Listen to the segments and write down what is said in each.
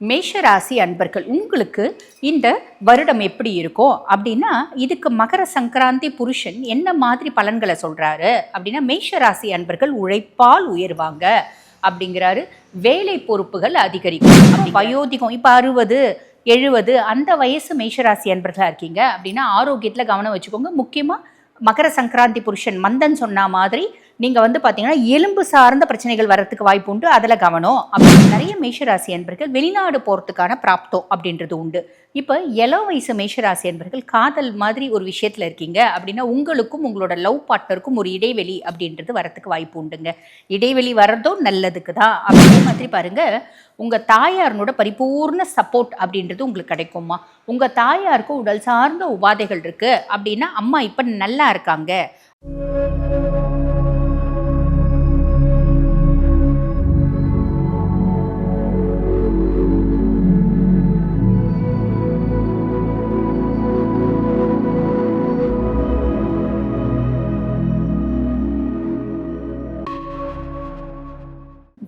மேஷராசி அன்பர்கள் உங்களுக்கு இந்த வருடம் எப்படி இருக்கும் அப்படின்னா இதுக்கு மகர சங்கராந்தி புருஷன் என்ன மாதிரி பலன்களை சொல்றாரு? அப்படின்னா மேஷராசி அன்பர்கள் உழைப்பால் உயர்வாங்க அப்படிங்கிறாரு. வேலை பொறுப்புகள் அதிகரிக்கும். வயோதிகம் இப்போ அறுபது எழுபது அந்த வயசு மேஷராசி அன்பர்களாக இருக்கீங்க? அப்படின்னா ஆரோக்கியத்தில் கவனம் வச்சுக்கோங்க. முக்கியமாக மகர சங்கராந்தி புருஷன் மந்தன் சொன்ன மாதிரி நீங்க வந்து பாத்தீங்கன்னா எலும்பு சார்ந்த பிரச்சனைகள் வரதுக்கு வாய்ப்பு உண்டு. அதுல கவனம். அப்படின்னு நிறைய மேஷராசி அன்பர்கள் வெளிநாடு போறதுக்கான பிராப்தம் அப்படின்றது உண்டு. இப்போ எலோ வயசு மேஷராசி அன்பர்கள் காதல் மாதிரி ஒரு விஷயத்துல இருக்கீங்க அப்படின்னா உங்களுக்கும் உங்களோட லவ் பார்ட்னருக்கும் ஒரு இடைவெளி அப்படின்றது வரத்துக்கு வாய்ப்பு உண்டுங்க. இடைவெளி வர்றதும் நல்லதுக்கு தான். அப்படின்ற மாதிரி பாருங்க உங்க தாயாரனோட பரிபூர்ண சப்போர்ட் அப்படின்றது உங்களுக்கு கிடைக்குமா உங்க தாயாருக்கும் உடல் சார்ந்த உபாதைகள் இருக்கு அப்படின்னா அம்மா இப்ப நல்லா இருக்காங்க.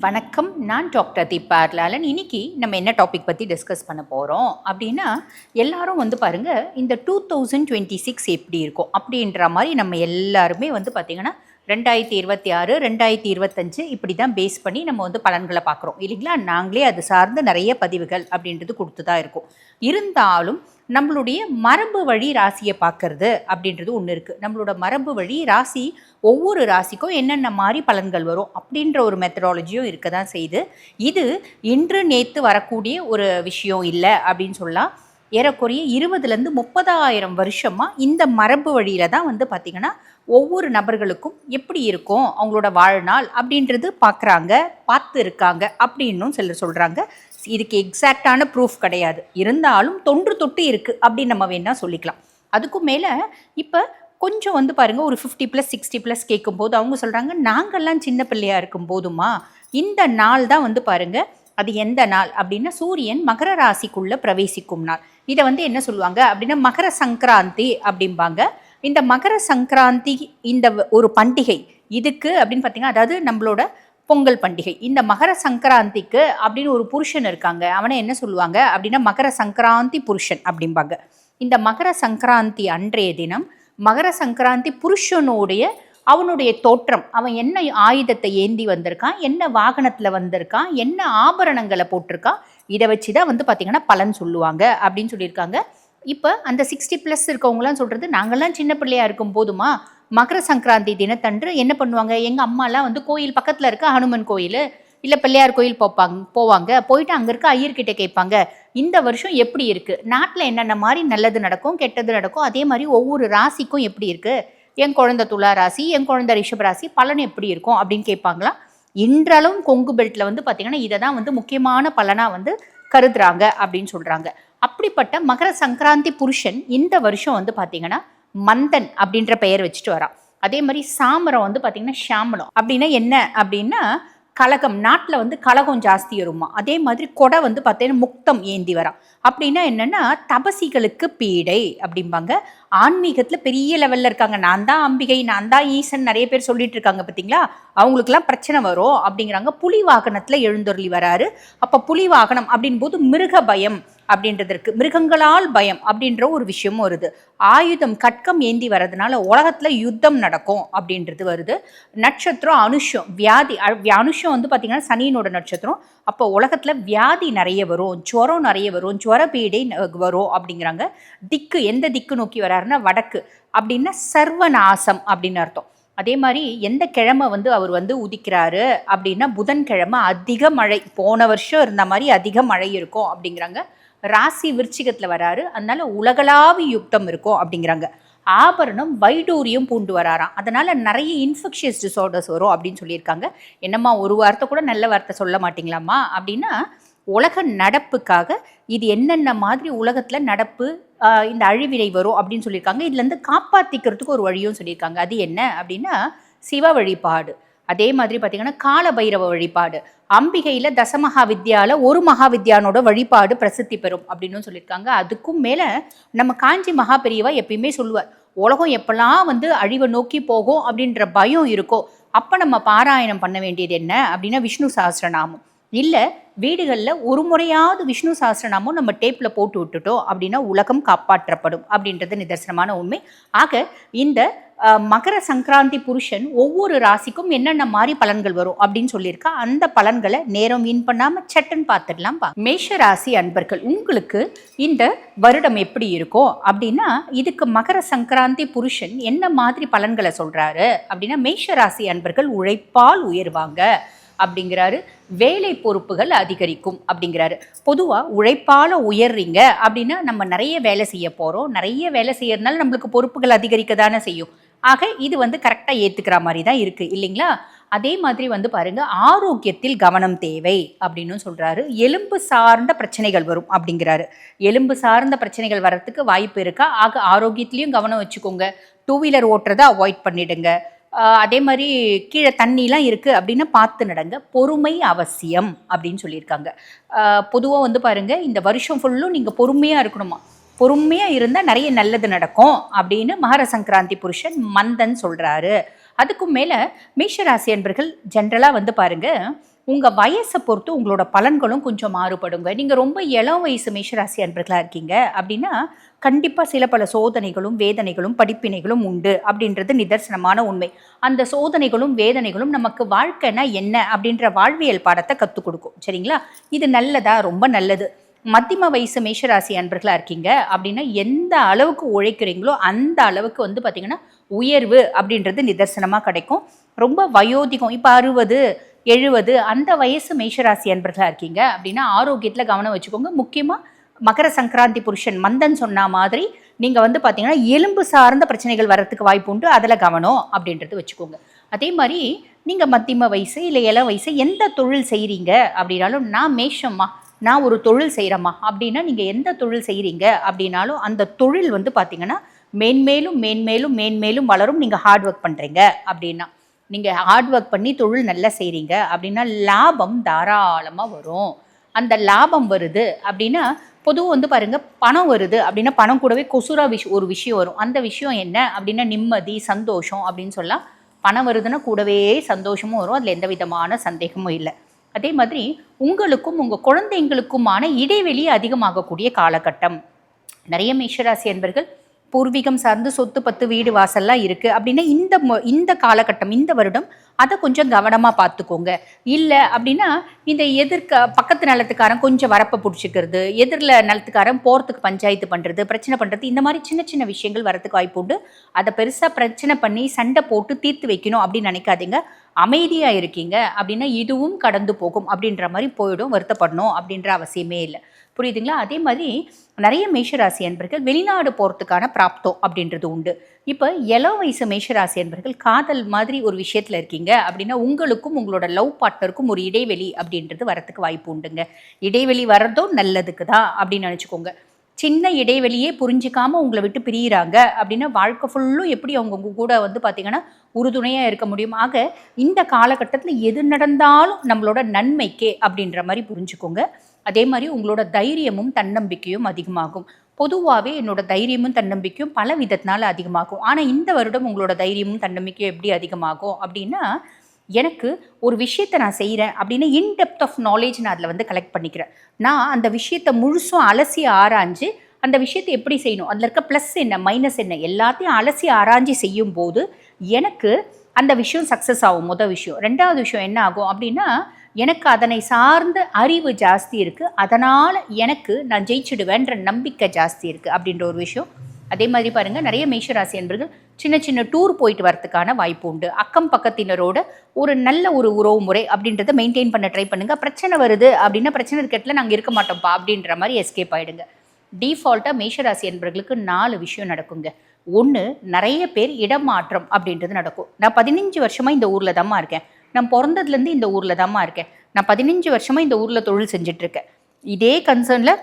வணக்கம். நான் டாக்டர் தீபா அர்லாலன். இன்னைக்கு நம்ம என்ன டாபிக் பற்றி டிஸ்கஸ் பண்ண போகிறோம் அப்படின்னா எல்லாரும் வந்து பாருங்கள் இந்த டூ தௌசண்ட் டுவெண்ட்டி சிக்ஸ் எப்படி இருக்கும் அப்படின்ற மாதிரி நம்ம எல்லாருமே வந்து பார்த்திங்கன்னா ரெண்டாயிரத்தி இருபத்தி ஆறு ரெண்டாயிரத்தி இருபத்தஞ்சு இப்படி தான் பேஸ் பண்ணி நம்ம வந்து பலன்களை பார்க்குறோம். இல்லைங்களா? நாங்களே அது சார்ந்த நிறைய பதிவுகள் அப்படின்றது கொடுத்து தான் இருக்கும். இருந்தாலும் நம்மளுடைய மரபு வழி ராசியை பார்க்கறது அப்படின்றது ஒன்று இருக்குது நம்மளோட மரபு வழி ராசி ஒவ்வொரு ராசிக்கும் என்னென்ன மாதிரி பலன்கள் வரும் அப்படின்ற ஒரு மெத்தடாலஜியும் இருக்க தான் செய்யுது. இது இன்று நேற்று வரக்கூடிய ஒரு விஷயம் இல்லை அப்படின்னு சொல்லலாம். ஏறக்குறைய இருபதுலேருந்து முப்பதாயிரம் வருஷமாக இந்த மரபு வழியில் தான் வந்து பார்த்திங்கன்னா ஒவ்வொரு நபர்களுக்கும் எப்படி இருக்கும் அவங்களோட வாழ்நாள் அப்படின்றது பார்க்குறாங்க பார்த்து இருக்காங்க அப்படின்னும் சிலர் சொல்கிறாங்க இதுக்கு எக்ஸாக்டான ப்ரூஃப் கிடையாது. இருந்தாலும் தொன்று தொட்டு இருக்குது அப்படின்னு நம்ம வேணால் சொல்லிக்கலாம். அதுக்கும் மேலே இப்போ கொஞ்சம் வந்து பாருங்கள் ஒரு ஃபிஃப்டி ப்ளஸ் சிக்ஸ்டி ப்ளஸ் கேட்கும்போது அவங்க சொல்கிறாங்க நாங்கள்லாம் சின்ன பிள்ளையாக இருக்கும் போதுமா இந்த நாள் தான் வந்து பாருங்கள் அது எந்த நாள் அப்படின்னா சூரியன் மகர ராசிக்குள்ளே பிரவேசிக்கும் நாள். இதை வந்து என்ன சொல்லுவாங்க? அப்படின்னா மகர சங்கராந்தி அப்படிம்பாங்க. இந்த மகர சங்கராந்தி இந்த ஒரு பண்டிகை இதுக்கு அப்படின்னு பார்த்தீங்கன்னா அதாவது நம்மளோட பொங்கல் பண்டிகை. இந்த மகர சங்கராந்திக்கு அப்படின்னு ஒரு புருஷன் இருக்காங்க. அவனை என்ன சொல்லுவாங்க? அப்படின்னா மகர சங்கராந்தி புருஷன் அப்படிம்பாங்க. இந்த மகர சங்கராந்தி அன்றைய தினம் மகர சங்கராந்தி புருஷனுடைய அவனுடைய தோற்றம் அவன் என்ன ஆயுதத்தை ஏந்தி வந்திருக்கான் என்ன வாகனத்தில் வந்திருக்கான் என்ன ஆபரணங்களை போட்டிருக்கான் இதை வச்சு தான் வந்து பார்த்திங்கன்னா பலன் சொல்லுவாங்க அப்படின்னு சொல்லியிருக்காங்க. இப்போ அந்த சிக்ஸ்டி ப்ளஸ் இருக்கவங்களாம் சொல்கிறது நாங்கள்லாம் சின்ன பிள்ளையாக இருக்கும் போதுமா? மகர சங்கராந்தி தினத்தன்று என்ன பண்ணுவாங்க? எங்கள் அம்மாலாம் வந்து கோயில் பக்கத்தில் இருக்க ஹனுமன் கோயில் இல்லை பிள்ளையார் கோயில் போப்பாங்க போவாங்க. போயிட்டு அங்கே இருக்க ஐயர்கிட்ட கேட்பாங்க இந்த வருஷம் எப்படி இருக்குது நாட்டில் என்னென்ன மாதிரி நல்லது நடக்கும் கெட்டது நடக்கும்? அதே மாதிரி ஒவ்வொரு ராசிக்கும் எப்படி இருக்குது என் குழந்தை துலா ராசி என் குழந்தை ரிஷப ராசி பலன் எப்படி இருக்கும் அப்படின்னு கேட்பாங்களா? இன்றளவும் கொங்கு பெல்ட்டில் வந்து பார்த்திங்கன்னா இதை தான் வந்து முக்கியமான பலனாக வந்து கருதுறாங்க அப்படின்னு சொல்கிறாங்க அப்படிப்பட்ட மகர சங்கராந்தி புருஷன் இந்த வருஷம் வந்து பார்த்திங்கன்னா மந்தன் அப்படின்ற பெயர் வச்சுட்டு வரான். அதே மாதிரி சாமரம் வந்து பார்த்திங்கன்னா ஷாமலம் அப்படின்னா என்ன? அப்படின்னா கலகம். நாட்டில் வந்து கலகம் ஜாஸ்தி வருமா? அதே மாதிரி கொடை வந்து பார்த்தீங்கன்னா முக்தம் ஏந்தி வரான். அப்படின்னா என்னென்னா தபசிகளுக்கு பீடை அப்படிம்பாங்க. ஆன்மீகத்தில் பெரிய லெவலில் இருக்காங்க. நான் தான் அம்பிகை நான் தான் ஈசன் நிறைய பேர் சொல்லிட்டு இருக்காங்க பார்த்தீங்களா அவங்களுக்குலாம் பிரச்சனை வரும் அப்படிங்கிறாங்க. புலி வாகனத்தில் எழுந்தொருளி வராரு. அப்போ புலி வாகனம் அப்படின் போது மிருக பயம் அப்படின்றது இருக்குது மிருகங்களால் பயம் அப்படின்ற ஒரு விஷயமும் வருது. ஆயுதம் கட்கம் ஏந்தி வர்றதுனால உலகத்தில் யுத்தம் நடக்கும் அப்படின்றது வருது. நட்சத்திரம் அனுஷம் வியாதி அ- அனுஷம் வந்து பார்த்திங்கன்னா சனியினோட நட்சத்திரம். அப்போ உலகத்தில் வியாதி நிறைய வரும் ஜுரம் நிறைய வரும் ஜுவர பீடை வரும் அப்படிங்கிறாங்க. திக்கு எந்த திக்கு நோக்கி வராருன்னா வடக்கு. அப்படின்னா சர்வநாசம் அப்படின்னு அர்த்தம். அதே மாதிரி எந்த கிழமை வந்து அவர் வந்து உதிக்கிறாரு அப்படின்னா புதன்கிழமை அதிக மழை. போன வருஷம் இருந்த மாதிரி அதிக மழை இருக்கும் அப்படிங்கிறாங்க. ராசி விருச்சிகத்தில் வராரு. அதனால உலகளாவி யுக்தம் இருக்கும் அப்படிங்கிறாங்க. ஆபரணம் வைடூரியம் பூண்டு வராராம். அதனால நிறைய இன்ஃபெக்ஷியஸ் டிசார்டர்ஸ் வரும் அப்படின்னு சொல்லியிருக்காங்க. என்னம்மா ஒரு வார்த்தை கூட நல்ல வார்த்தை சொல்ல மாட்டீங்களாம்மா அப்படின்னா உலக நடப்புக்காக இது என்னென்ன மாதிரி உலகத்தில் நடப்பு இந்த அழிவினை வரும் அப்படின்னு சொல்லியிருக்காங்க. இதுலேருந்து காப்பாற்றிக்கிறதுக்கு ஒரு வழியும் சொல்லியிருக்காங்க. அது என்ன அப்படின்னா சிவ வழிபாடு. அதே மாதிரி பார்த்தீங்கன்னா கால பைரவ வழிபாடு. அம்பிகையில் தசமகா வித்யால ஒரு மகாவித்யானோட வழிபாடு பிரசித்தி பெறும் அப்படின்னு சொல்லியிருக்காங்க. அதுக்கும் மேலே நம்ம காஞ்சி மகா பெரியவா எப்பயுமே சொல்லுவார் உலகம் எப்பெல்லாம் வந்து அழிவை நோக்கி போகும்? அப்படின்ற பயம் இருக்கோ அப்போ நம்ம பாராயணம் பண்ண வேண்டியது என்ன அப்படின்னா விஷ்ணு சாஸ்திரநாமம் இல்லை வீடுகளில் ஒரு முறையாவது விஷ்ணு சாஸ்திரநாமம் நம்ம டேப்பில் போட்டு விட்டுட்டோம் அப்படின்னா உலகம் காப்பாற்றப்படும் அப்படின்றது நிதர்சனமான உண்மை. ஆக இந்த மகர சங்கராந்தி புருஷன் ஒவ்வொரு ராசிக்கும் என்னென்ன மாதிரி பலன்கள் வரும் அப்படின்னு சொல்லியிருக்கா. அந்த பலன்களை நேரம் வீண் பண்ணாமல் சட்டுன்னு பார்த்துடலாம் பா. மேஷ ராசி அன்பர்கள் உங்களுக்கு இந்த வருடம் எப்படி இருக்கும் அப்படின்னா இதுக்கு மகர சங்கராந்தி புருஷன் என்ன மாதிரி பலன்களை சொல்கிறாரு அப்படின்னா மேஷ ராசி அன்பர்கள் உழைப்பால் உயர்வாங்க. அப்படிங்கிறாரு. வேலை பொறுப்புகள் அதிகரிக்கும் அப்படிங்கிறாரு. பொதுவாக உழைப்பால் உயர்றீங்க அப்படின்னா நம்ம நிறைய வேலை செய்ய போகிறோம் நிறைய வேலை செய்யறதுனால நம்மளுக்கு பொறுப்புகள் அதிகரிக்க தானே செய்யும். ஆக இது வந்து கரெக்டாக ஏற்றுக்கிற மாதிரி தான் இருக்குது இல்லைங்களா? அதே மாதிரி வந்து பாருங்க ஆரோக்கியத்தில் கவனம் தேவை அப்படின்னு சொல்றாரு. எலும்பு சார்ந்த பிரச்சனைகள் வரும் அப்படிங்கிறாரு. எலும்பு சார்ந்த பிரச்சனைகள் வரத்துக்கு வாய்ப்பு இருக்கா? ஆக ஆரோக்கியத்திலையும் கவனம் வச்சுக்கோங்க. டூ வீலர் ஓட்டுறதை அவாய்ட் பண்ணிடுங்க. அதே மாதிரி கீழே தண்ணிலாம் இருக்குது அப்படின்னு பார்த்து நடங்க. பொறுமை அவசியம் அப்படின்னு சொல்லியிருக்காங்க. பொதுவாக வந்து பாருங்கள் இந்த வருஷம் ஃபுல்லும் நீங்கள் பொறுமையாக இருக்கணுமா? பொறுமையாக இருந்தால் நிறைய நல்லது நடக்கும் அப்படின்னு மகர சங்கராந்தி புருஷன் மந்தன் சொல்கிறாரு அதுக்கும் மேலே மேஷராசி அன்பர்கள் ஜென்ரலாக வந்து பாருங்கள் உங்கள் வயசை பொறுத்து உங்களோட பலன்களும் கொஞ்சம் மாறுபடுங்க. நீங்கள் ரொம்ப இளம் வயசு மேஷராசி அன்பர்களாக இருக்கீங்க அப்படின்னா கண்டிப்பாக சில பல சோதனைகளும் வேதனைகளும் படிப்பினைகளும் உண்டு அப்படின்றது நிதர்சனமான உண்மை. அந்த சோதனைகளும் வேதனைகளும் நமக்கு வாழ்க்கைனா என்ன அப்படின்ற வாழ்வியல் பாடத்தை கற்றுக் கொடுக்கும். சரிங்களா? இது நல்லதா? ரொம்ப நல்லது. மத்தியம வயசு மேஷராசி அன்பர்களாக இருக்கீங்க அப்படின்னா எந்த அளவுக்கு உழைக்கிறீங்களோ அந்த அளவுக்கு வந்து பார்த்திங்கன்னா உயர்வு அப்படின்றது நிதர்சனமாக கிடைக்கும். ரொம்ப வயோதிகம். இப்போ அறுபது எழுபது அந்த வயசு மேஷராசி அன்பர்களாக இருக்கீங்க. அப்படின்னா ஆரோக்கியத்தில் கவனம் வச்சுக்கோங்க. முக்கியமாக மகர சங்கராந்தி புருஷன் மந்தன் சொன்ன மாதிரி நீங்கள் வந்து பார்த்தீங்கன்னா எலும்பு சார்ந்த பிரச்சனைகள் வரத்துக்கு வாய்ப்பு உண்டு. அதில் கவனம் அப்படின்றது வச்சுக்கோங்க. அதே மாதிரி நீங்கள் மத்தியம வயசு இல்லை இளம் வயசு எந்த தொழில் செய்கிறீங்க அப்படின்னாலும் நான் மேஷம்மா நான் ஒரு தொழில் செய்கிறேம்மா அப்படின்னா நீங்கள் எந்த தொழில் செய்கிறீங்க அப்படின்னாலும் அந்த தொழில் வந்து பார்த்தீங்கன்னா மேன்மேலும் மேன்மேலும் மேன்மேலும் வளரும். நீங்கள் ஹார்ட் ஒர்க் பண்ணுறீங்க அப்படின்னா. நீங்கள் ஹார்ட் ஒர்க் பண்ணி தொழில் நல்லா செய்கிறீங்க அப்படின்னா லாபம் தாராளமாக வரும். அந்த லாபம் வருது அப்படின்னா பொதுவாக வந்து பாருங்கள் பணம் வருது அப்படின்னா பணம் கூடவே கொசுரா விஷ் ஒரு விஷயம் வரும். அந்த விஷயம் என்ன அப்படின்னா நிம்மதி சந்தோஷம் அப்படின்னு சொல்லலாம். பணம் வருதுன்னா கூடவே சந்தோஷமும் வரும். அதில் எந்த விதமான சந்தேகமும் இல்லை. அதே மாதிரி உங்களுக்கும் உங்கள் குழந்தைங்களுக்குமான இடைவெளி அதிகமாகக்கூடிய காலகட்டம். நிறைய மேஷராசி என்பர்கள் பூர்வீகம் சார்ந்து சொத்து பத்து வீடு வாசல்லாம் இருக்குது அப்படின்னா இந்த இந்த காலகட்டம் இந்த வருடம் அதை கொஞ்சம் கவனமாக பார்த்துக்கோங்க. இல்லை அப்படின்னா இந்த எதிர்க்க பக்கத்து நிலத்துக்காரன் கொஞ்சம் வரப்பை பிடிச்சிக்கிறது எதிரில் நிலத்துக்காரன் போகிறதுக்கு பஞ்சாயத்து பண்ணுறது பிரச்சனை பண்ணுறது இந்த மாதிரி சின்ன சின்ன விஷயங்கள் வரதுக்கு வாய்ப்பு உண்டு. அதை பெருசாக பிரச்சனை பண்ணி சண்டை போட்டு தீர்த்து வைக்கணும் அப்படின்னு நினைக்காதீங்க. அமைதியாக இருக்கீங்க அப்படின்னா இதுவும் கடந்து போகும் அப்படின்ற மாதிரி போயிடும் வருத்தப்படணும் அப்படின்ற அவசியமே இல்லை. புரியுதுங்களா? அதே மாதிரி நிறைய மேஷராசி அன்பர்கள் வெளிநாடு போகிறதுக்கான பிராப்தம் அப்படின்றது உண்டு. இப்போ இளம் வயசு மேஷராசி அன்பர்கள் காதல் மாதிரி ஒரு விஷயத்தில் இருக்கீங்க. அப்படின்னா உங்களுக்கும் உங்களோட லவ் பார்ட்னருக்கும் ஒரு இடைவெளி அப்படின்றது வரத்துக்கு வாய்ப்பு உண்டுங்க. இடைவெளி வர்றதும் நல்லதுக்கு தான் அப்படின்னு நினச்சிக்கோங்க. சின்ன இடைவெளியே புரிஞ்சிக்காம உங்களை விட்டு பிரியிறாங்க அப்படின்னா வாழ்க்கை ஃபுல்லும் எப்படி அவங்க கூட வந்து பார்த்தீங்கன்னா உறுதுணையாக இருக்க முடியும்? ஆக இந்த காலகட்டத்தில் எது நடந்தாலும் நம்மளோட நன்மைக்கே அப்படின்ற மாதிரி புரிஞ்சுக்கோங்க. அதே மாதிரி உங்களோட தைரியமும் தன்னம்பிக்கையும் அதிகமாகும். பொதுவாகவே என்னோட தைரியமும் தன்னம்பிக்கையும் பல விதத்தினால அதிகமாகும். ஆனால் இந்த வருடம் உங்களோட தைரியமும் தன்னம்பிக்கையும் எப்படி அதிகமாகும் அப்படின்னா எனக்கு ஒரு விஷயத்தை நான் செய்கிறேன் அப்படின்னு இன்டெப்த் ஆஃப் நாலேஜ் நான் அதில் வந்து கலெக்ட் பண்ணிக்கிறேன். நான் அந்த விஷயத்தை முழுசும் அலசி ஆராய்ஞ்சு அந்த விஷயத்தை எப்படி செய்யணும்? அதில் இருக்க ப்ளஸ் என்ன மைனஸ் என்ன? எல்லாத்தையும் அலசி ஆராய்ஞ்சு செய்யும்போது எனக்கு அந்த விஷயம் சக்ஸஸ் ஆகும் மொதல் விஷயம். ரெண்டாவது விஷயம் என்ன ஆகும் அப்படின்னா எனக்கு அதனை சார்ந்த அறிவு ஜாஸ்தி இருக்குது அதனால் எனக்கு நான் ஜெயிச்சிடுவேன்ற நம்பிக்கை ஜாஸ்தி இருக்குது அப்படின்ற ஒரு விஷயம். அதே மாதிரி பாருங்கள் நிறைய மேஷராசி என்பர்கள் சின்ன சின்ன டூர் போயிட்டு வரதுக்கான வாய்ப்பு உண்டு. அக்கம் பக்கத்தினரோட ஒரு நல்ல ஒரு உறவு முறை அப்படின்றத மெயின்டைன் பண்ண ட்ரை பண்ணுங்கள் பிரச்சனை வருது அப்படின்னா பிரச்சனை இருக்கட்டில் நாங்கள் இருக்க மாட்டோம்ப்பா அப்படின்ற மாதிரி எஸ்கேப் ஆகிடுங்க டீஃபால்ட்டாக மேஷராசி என்பர்களுக்கு நாலு விஷயம் நடக்குங்க. ஒன்று நிறைய பேர் இடமாற்றம் அப்படின்றது நடக்கும். நான் பதினஞ்சு வருஷமாக இந்த ஊரில் தாம்மா இருக்கேன். நான் பிறந்ததுலேருந்து இந்த ஊரில் தாம்மா இருக்கேன். நான் பதினஞ்சு வருஷமாக இந்த ஊரில் தொழில் செஞ்சிட்ருக்கேன். இதே கன்சர்னில்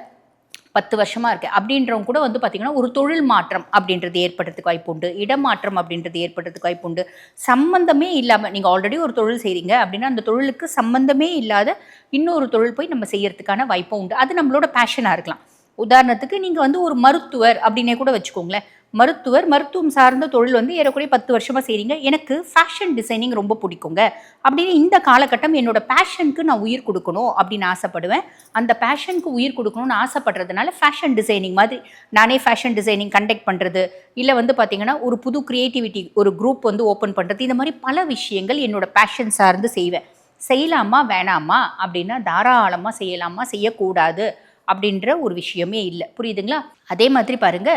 பத்து வருஷமாக இருக்கேன். அப்படின்றவங்க கூட வந்து பார்த்திங்கன்னா ஒரு தொழில் மாற்றம் அப்படின்றது ஏற்படுறதுக்கு வாய்ப்பு உண்டு. இடமாற்றம் அப்படின்றது ஏற்படுறதுக்கு வாய்ப்பு உண்டு. சம்மந்தமே இல்லாமல் நீங்கள் ஆல்ரெடி ஒரு தொழில் செய்கிறீங்க அப்படின்னா அந்த தொழிலுக்கு சம்மந்தமே இல்லாத இன்னொரு தொழில் போய் நம்ம செய்யறதுக்கான வாய்ப்பும் உண்டு. அது நம்மளோட பேஷனாக இருக்கலாம். உதாரணத்துக்கு நீங்கள் வந்து ஒரு மருத்துவர் அப்படின்னே கூட வச்சுக்கோங்களேன். மருத்துவர் மருத்துவம் சார்ந்த தொழில் வந்து ஏறக்குறைய பத்து வருஷமாக செய்கிறீங்க எனக்கு ஃபேஷன் டிசைனிங் ரொம்ப பிடிக்குங்க. அப்படின்னு இந்த காலகட்டம் என்னோட பேஷனுக்கு நான் உயிர் கொடுக்கணும் அப்படின்னு ஆசைப்படுவேன். அந்த பேஷனுக்கு உயிர் கொடுக்கணும்னு ஆசைப்படுறதுனால ஃபேஷன் டிசைனிங் மாதிரி நானே ஃபேஷன் டிசைனிங் கண்டக்ட் பண்ணுறது இல்லை வந்து பார்த்தீங்கன்னா ஒரு புது க்ரியேட்டிவிட்டி ஒரு குரூப் வந்து ஓப்பன் பண்ணுறது இந்த மாதிரி பல விஷயங்கள் என்னோட பேஷன் சார்ந்து செய்வேன். செய்யலாமா வேணாமா? அப்படின்னா தாராளமாக செய்யலாமா? செய்யக்கூடாது. அப்படின்ற ஒரு விஷயமே இல்லை. புரியுதுங்களா? அதே மாதிரி பாருங்க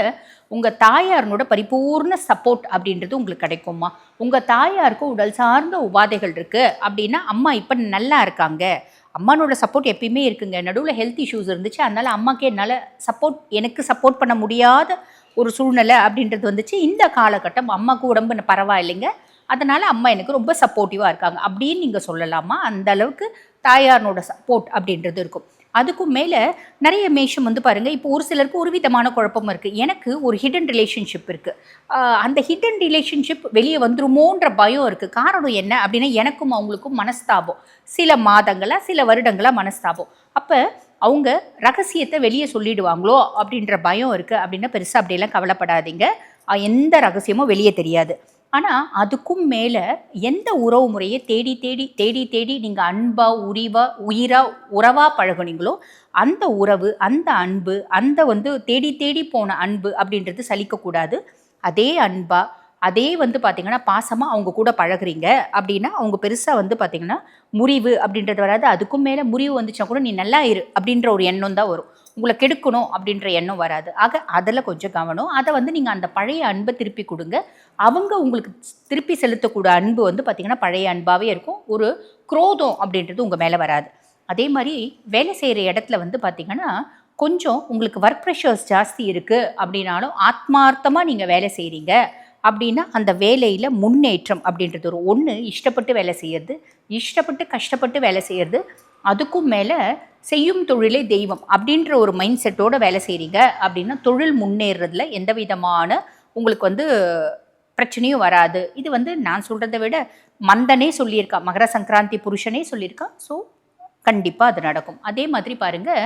உங்க தாயாரனோட பரிபூர்ண சப்போர்ட் அப்படின்றது உங்களுக்கு கிடைக்குமா உங்க தாயாருக்கும் உடல் சார்ந்த உபாதைகள் இருக்கு அப்படின்னா அம்மா இப்போ நல்லா இருக்காங்க. அம்மானோட சப்போர்ட் எப்பயுமே இருக்குங்க. நடுவில் ஹெல்த் இஷ்யூஸ் இருந்துச்சு அதனால அம்மாக்கு என்னால் சப்போர்ட் எனக்கு சப்போர்ட் பண்ண முடியாத ஒரு சூழ்நிலை அப்படின்றது வந்துச்சு. இந்த காலகட்டம் அம்மாவுக்கு உடம்பு பரவாயில்லைங்க. அதனால் அம்மா எனக்கு ரொம்ப சப்போர்ட்டிவாக இருக்காங்க. அப்படின்னு நீங்கள் சொல்லலாமா? அந்த அளவுக்கு தாயாரனோட சப்போர்ட் அப்படின்றது இருக்கும். அதுக்கும் மேலே நிறைய மேஷம் வந்து பாருங்கள் இப்போ ஒரு சிலருக்கு ஒரு விதமான குழப்பம் இருக்குது எனக்கு ஒரு ஹிடன் ரிலேஷன்ஷிப் இருக்குது அந்த ஹிடன் ரிலேஷன்ஷிப் வெளியே வந்துருமோன்ற பயம் இருக்குது காரணம் என்ன அப்படின்னா எனக்கும் அவங்களுக்கும் மனஸ்தாபம். சில மாதங்களாக சில வருடங்களாக மனஸ்தாபம். அப்போ அவங்க ரகசியத்தை வெளியே சொல்லிடுவாங்களோ அப்படின்ற பயம் இருக்குது அப்படின்னா பெருசாக அப்படியெல்லாம் கவலைப்படாதீங்க. எந்த ரகசியமும் வெளியே தெரியாது. ஆனால் அதுக்கும் மேலே எந்த உறவு முறையை தேடி தேடி தேடி தேடி நீங்கள் அன்பா உரிவா உயிரா உறவாக பழகுனீங்களோ அந்த உறவு அந்த அன்பு அந்த வந்து தேடி தேடி போன அன்பு அப்படின்றது சலிக்கக்கூடாது அதே அன்பா அதே வந்து பார்த்திங்கன்னா பாசமாக அவங்க கூட பழகுறீங்க அப்படின்னா அவங்க பெருசாக வந்து பார்த்திங்கன்னா முறிவு அப்படின்றது வராது. அதுக்கும் மேலே முறிவு வந்துச்சா கூட நீ நல்லா இரு அப்படின்ற ஒரு எண்ணம் தான் வரும். உங்களை கெடுக்கணும் அப்படின்ற எண்ணம் வராது. ஆக அதில் கொஞ்சம் கவனம். அதை வந்து நீங்கள் அந்த பழைய அன்பை திருப்பி கொடுங்க. அவங்க உங்களுக்கு திருப்பி செலுத்தக்கூடிய அன்பு வந்து பார்த்திங்கன்னா பழைய அன்பாகவே இருக்கும். ஒரு குரோதம் அப்படின்றது உங்கள் மேலே வராது. அதே மாதிரி வேலை செய்கிற இடத்துல வந்து பார்த்திங்கன்னா கொஞ்சம் உங்களுக்கு ஒர்க் ப்ரெஷர்ஸ் ஜாஸ்தி இருக்குது அப்படின்னாலும் ஆத்மார்த்தமாக நீங்கள் வேலை செய்கிறீங்க அப்படின்னா அந்த வேலையில் முன்னேற்றம் அப்படின்றது ஒரு ஒன்று இஷ்டப்பட்டு வேலை செய்யறது இஷ்டப்பட்டு கஷ்டப்பட்டு வேலை செய்கிறது அதுக்கும் மேலே செய்யும் தொழிலே தெய்வம் அப்படின்ற ஒரு மைண்ட் செட்டோட வேலை செய்கிறீங்க அப்படின்னா தொழில் முன்னேறதுல எந்த விதமான உங்களுக்கு வந்து பிரச்சனையும் வராது. இது வந்து நான் சொல்கிறத விட மந்தனே சொல்லியிருக்கா மகர சங்கராந்தி புருஷனே சொல்லியிருக்கா. ஸோ கண்டிப்பாக அது நடக்கும். அதே மாதிரி பாருங்கள்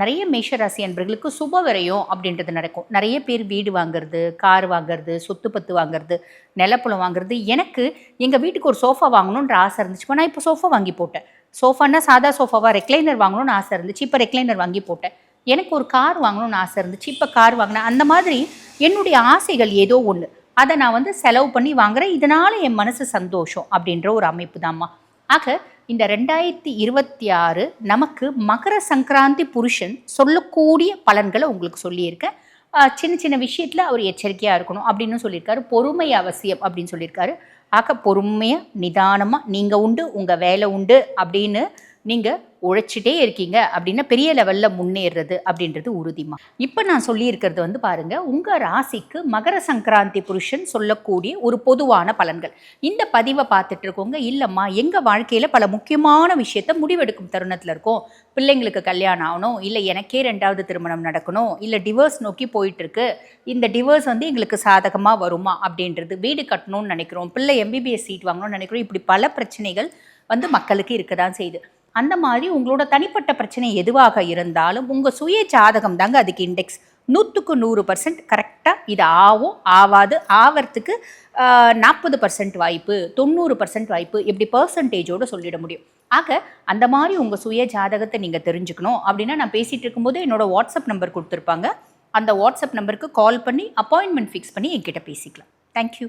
நிறைய மேஷராசி அன்பர்களுக்கு சுப விரயம் அப்படின்றது நடக்கும். நிறைய பேர் வீடு வாங்குறது கார் வாங்குறது சொத்து பத்து வாங்குறது நிலப்புலம் வாங்குறது. எனக்கு எங்கள் வீட்டுக்கு ஒரு சோஃபா வாங்கணுன்ற ஆசை இருந்துச்சு. நான் இப்போ சோஃபா வாங்கி போட்டேன். சோஃபானா சாதா சோஃபாவாக ரெக்லைனர் வாங்கணும்னு ஆசை இருந்துச்சு. இப்போ ரெக்லைனர் வாங்கி போட்டேன். எனக்கு ஒரு கார் வாங்கணும்னு ஆசை இருந்துச்சு. இப்போ கார் வாங்கினேன். அந்த மாதிரி என்னுடைய ஆசைகள் ஏதோ ஒன்று அதை நான் வந்து செலவு பண்ணி வாங்குறேன். இதனால் என் மனசு சந்தோஷம் அப்படின்ற ஒரு அமைப்பு தாம்மா ஆக இந்த ரெண்டாயிரத்தி இருபத்தி ஆறு நமக்கு மகர சங்கராந்தி புருஷன் சொல்லக்கூடிய பலன்களை உங்களுக்கு சொல்லியிருக்கேன். சின்ன சின்ன விஷயத்தில் அவர் எச்சரிக்கையாக இருக்கணும் அப்படின்னு சொல்லியிருக்காரு. பொறுமை அவசியம் அப்படின்னு சொல்லியிருக்காரு. ஆக பொறுமையாக நிதானமாக நீங்கள் உண்டு உங்கள் வேலை உண்டு அப்படின்னு நீங்கள் உழைச்சிட்டே இருக்கீங்க அப்படின்னா பெரிய லெவலில் முன்னேறது அப்படின்றது உறுதிமா. இப்போ நான் சொல்லியிருக்கிறது வந்து பாருங்கள் உங்கள் ராசிக்கு மகர சங்கராந்தி புருஷன் சொல்லக்கூடிய ஒரு பொதுவான பலன்கள். இந்த பதிவை பார்த்துட்டு இருக்கோங்க. இல்லைம்மா எங்கள் வாழ்க்கையில் பல முக்கியமான விஷயத்த முடிவெடுக்கும் தருணத்தில் இருக்கும். பிள்ளைங்களுக்கு கல்யாணம் ஆகணும் இல்லை எனக்கே ரெண்டாவது திருமணம் நடக்கணும் இல்லை டிவோர்ஸ் நோக்கி போயிட்டுருக்கு. இந்த டிவோர்ஸ் வந்து எங்களுக்கு சாதகமாக வருமா அப்படின்றது வீடு கட்டணும்னு நினைக்கிறோம் பிள்ளை எம்பிபிஎஸ் சீட் வாங்கணும்னு நினைக்கிறோம். இப்படி பல பிரச்சனைகள் வந்து மக்களுக்கு இருக்க தான் செய்யுது. அந்த மாதிரி உங்களோட தனிப்பட்ட பிரச்சனை எதுவாக இருந்தாலும் உங்கள் சுய ஜாதகம் தாங்க அதுக்கு இண்டெக்ஸ் நூற்றுக்கு நூறு பர்சன்ட் கரெக்டாக இது ஆகும் ஆவாது ஆவறதுக்கு நாற்பது பர்சன்ட் வாய்ப்பு தொண்ணூறு பர்சன்ட் வாய்ப்பு இப்படி பர்சன்டேஜோடு சொல்லிட முடியும். ஆக அந்த மாதிரி உங்கள் சுய ஜாதகத்தை நீங்கள் தெரிஞ்சுக்கணும். அப்படின்னா நான் பேசிகிட்டு இருக்கும்போது என்னோடய வாட்ஸ்அப் நம்பர் கொடுத்துருப்பாங்க. அந்த வாட்ஸ்அப் நம்பருக்கு கால் பண்ணி அப்பாயின்மெண்ட் ஃபிக்ஸ் பண்ணி என்கிட்ட பேசிக்கலாம். தேங்க்யூ